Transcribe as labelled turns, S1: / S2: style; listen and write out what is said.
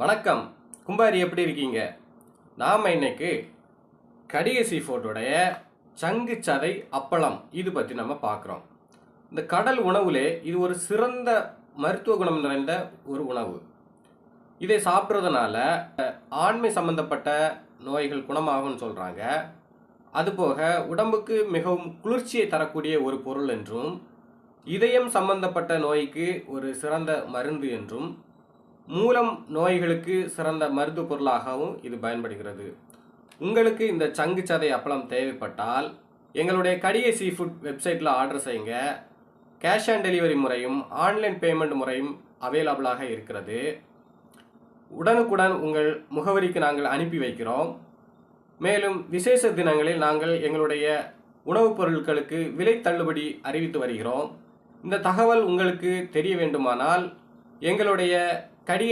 S1: வணக்கம். கும்பாரி எப்படி இருக்கீங்க? நாம் இன்னைக்கு கடிக சீஃபோட்டோடைய சங்கு சதை அப்பளம் இது பற்றி நம்ம பார்க்குறோம். இந்த கடல் உணவுலே இது ஒரு சிறந்த மருத்துவ குணம் நிறைந்த ஒரு உணவு. இதை சாப்பிட்றதுனால ஆண்மை சம்பந்தப்பட்ட நோய்கள் குணமாகும்னு சொல்கிறாங்க அதுபோக உடம்புக்கு மிகவும் குளிர்ச்சியை தரக்கூடிய ஒரு பொருள் என்றும் இதயம் சம்பந்தப்பட்ட நோய்க்கு ஒரு சிறந்த மருந்து என்றும் மூலம் நோய்களுக்கு சிறந்த மருத்துவ பொருளாகவும் இது பயன்படுகிறது. உங்களுக்கு இந்த சங்கு சதை அப்பளம் தேவைப்பட்டால் எங்களுடைய கடிகை சீ ஃபுட் வெப்சைட்டில் ஆர்டர் செய்யுங்க. கேஷ் ஆன் டெலிவரி முறையும் ஆன்லைன் பேமெண்ட் முறையும் அவைலபிளாக இருக்கிறது. உடனுக்குடன் உங்கள் முகவரிக்கு நாங்கள் அனுப்பி வைக்கிறோம். மேலும் விசேஷ தினங்களில் நாங்கள் எங்களுடைய உணவுப் பொருட்களுக்கு விலை தள்ளுபடி அறிவித்து வருகிறோம். இந்த தகவல் உங்களுக்கு தெரிய வேண்டுமானால் எங்களுடைய கடிகை